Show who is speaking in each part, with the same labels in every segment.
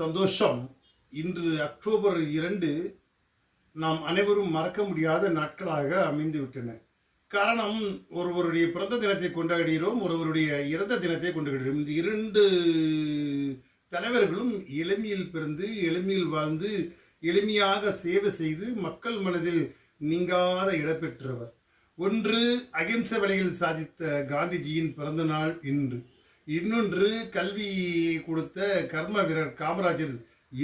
Speaker 1: சந்தோஷம். இன்று அக்டோபர் இரண்டு நாம் அனைவரும் மறக்க முடியாத நாட்களாக அமைந்து விட்டன. காரணம் ஒருவருடைய பிறந்த தினத்தை கொண்டாடுகிறோம் ஒருவருடைய இறந்த தினத்தை கொண்டாடுகிறோம். இந்த இரண்டு தலைவர்களும் எளிமையில் பிறந்து எளிமையில் வாழ்ந்து எளிமையாக சேவை செய்து மக்கள் மனதில் நீங்காத இடம்பெற்றவர். ஒன்று அகிம்சை வழியில் சாதித்த காந்திஜியின் பிறந்த நாள் இன்று. இன்னொன்று கல்வி கொடுத்த கர்ம வீரர் காமராஜர்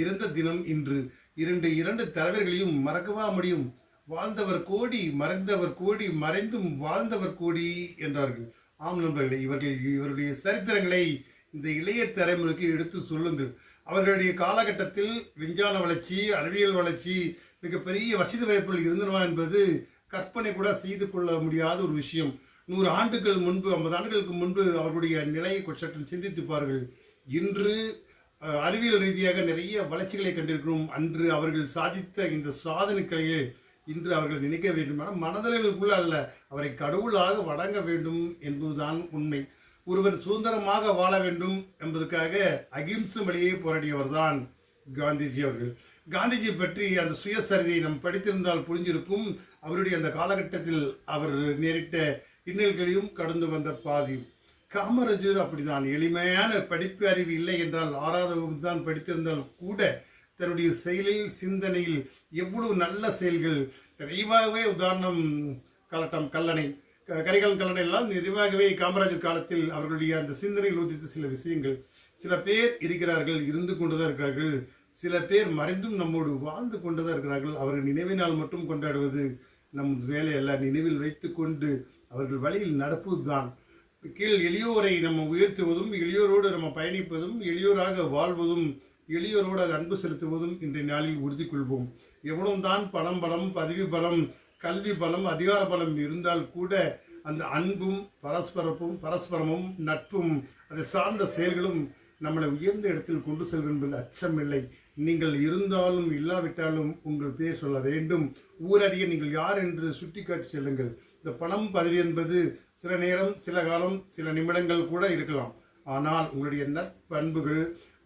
Speaker 1: இறந்த தினம் இன்று. இரண்டு இரண்டு தலைவர்களையும் மறக்கவா முடியும்? வாழ்ந்தவர் கோடி மறைந்தவர் கோடி மறைந்தும் வாழ்ந்தவர் கோடி என்றார்கள். ஆம் நண்பர்களே இவர்கள் இவருடைய சரித்திரங்களை இந்த இளைய தலைமுறைக்கு எடுத்து சொல்லுங்கள். அவர்களுடைய காலகட்டத்தில் விஞ்ஞான வளர்ச்சி அறிவியல் வளர்ச்சி மிகப்பெரிய வசதி வாய்ப்புகள் இருந்தனவா என்பது கற்பனை கூட செய்து கொள்ள முடியாத ஒரு விஷயம். நூறு ஆண்டுகள் முன்பு ஐம்பது ஆண்டுகளுக்கு முன்பு அவர்களுடைய நிலையை சற்று சிந்தித்து பாருங்கள். இன்று அறிவியல் ரீதியாக நிறைய வளர்ச்சிகளை கண்டிருக்கிறோம். அன்று அவர்கள் சாதித்த இந்த சாதனைகளை இன்று அவர்கள் நினைக்க வேண்டுமானால் மனதளவுக்குள்ள அல்ல அவரை கடவுளாக வணங்க வேண்டும் என்பதுதான் உண்மை. ஒருவர் சுதந்திரமாக வாழ வேண்டும் என்பதற்காக அகிம்சை போராடியவர் தான் காந்திஜி அவர்கள். காந்திஜி பற்றி அந்த சுயசரிதையை நாம் படித்திருந்தால் புரிஞ்சிருக்கும். அவருடைய அந்த காலகட்டத்தில் அவர் நேரிட்ட இன்னல்களையும் கடந்து வந்த பாதியும் காமராஜர் அப்படிதான். எளிமையான படிப்பு அறிவு இல்லை என்றால் ஆறாவது வகுப்பு தான் படித்திருந்தால் கூட தன்னுடைய செயலில் சிந்தனையில் எவ்வளவு நல்ல செயல்கள். நிறைவாகவே உதாரணம் கலட்டம் கல்லணை. க- கரிகாலன் கல்லணை எல்லாம் நிறைவாகவே காமராஜர் காலத்தில் அவர்களுடைய அந்த சிந்தனையில் உதித்த சில விஷயங்கள். சில பேர் இருக்கிறார்கள் இருந்து கொண்டுதான் இருக்கிறார்கள். சில பேர் மறைந்தும் நம்மோடு வாழ்ந்து கொண்டுதான் இருக்கிறார்கள். அவர்கள் நினைவினால் மட்டும் கொண்டாடுவது நம் வேலையெல்லாம் நினைவில் வைத்துக்கொண்டு அவர்கள் வழியில் நடப்பதுதான். கீழ் எளியோரை நம்ம உயர்த்துவதும் எளியோரோடு நம்ம பயணிப்பதும் எளியோராக வாழ்வதும் எளியோரோடு அன்பு செலுத்துவதும் இன்றைய நாளில் உறுதி கொள்வோம். எவ்வளவு தான் பணம் பலம் பதவி பலம் கல்வி பலம் அதிகார பலம் இருந்தால் கூட அந்த அன்பும் பரஸ்பரப்பும் பரஸ்பரமும் நட்பும் அதை சார்ந்த செயல்களும் நம்மளை உயர்ந்த இடத்தில் கொண்டு செல்லும் என்பதில் அச்சமில்லை. நீங்கள் இருந்தாலும் இல்லாவிட்டாலும் உங்கள் பேர் சொல்ல வேண்டும். ஊரறிய நீங்கள் யார் என்று சுட்டிக்காட்டி செல்லுங்கள். இந்த பணம் பதவி என்பது சில நேரம் சில காலம் சில நிமிடங்கள் கூட இருக்கலாம். ஆனால் உங்களுடைய நற்பண்புகள்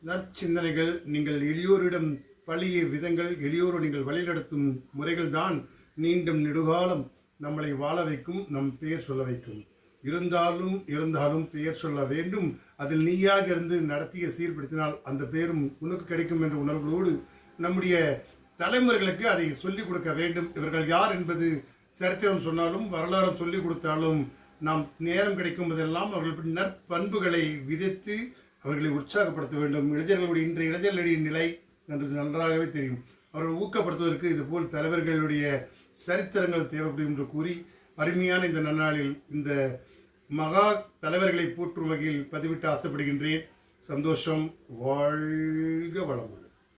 Speaker 1: நற்சிந்தனைகள் நீங்கள் எளியோரிடம் பழிய விதங்கள் எளியோரை நீங்கள் வழிநடத்தும் முறைகள் தான் நீண்டும் நெடுகாலம் நம்மளை வாழ வைக்கும் நம் பெயர் சொல்ல வைக்கும். இருந்தாலும் இருந்தாலும் பெயர் சொல்ல வேண்டும். அதில் நீயாக இருந்து நடத்திய சீர்படுத்தினால் அந்த பெயரும் உனக்கு கிடைக்கும் என்ற உணர்வுகளோடு நம்முடைய தலைமுறைகளுக்கு அதை சொல்லிக் கொடுக்க வேண்டும். இவர்கள் யார் என்பது சரித்திரம் சொன்னாலும் வரலாறு சொல்லிக் கொடுத்தாலும் நாம் நேரம் கிடைக்கும் போதெல்லாம் அவர்கள் நற்பண்புகளை விதைத்து அவர்களை உற்சாகப்படுத்த வேண்டும். இளைஞர்களுடைய இன்றைய இளைஞர்களுடைய நிலை என்று நன்றாகவே தெரியும். அவர்கள் ஊக்கப்படுத்துவதற்கு இதுபோல் தலைவர்களுடைய சரித்திரங்கள் தேவைப்படும் என்று கூறி அருமையான இந்த நன்னாளில் இந்த மகா தலைவர்களை போற்றும் வகையில் பதிவிட்டு ஆசைப்படுகின்றேன். சந்தோஷம் வாழ்க வளமுடன்.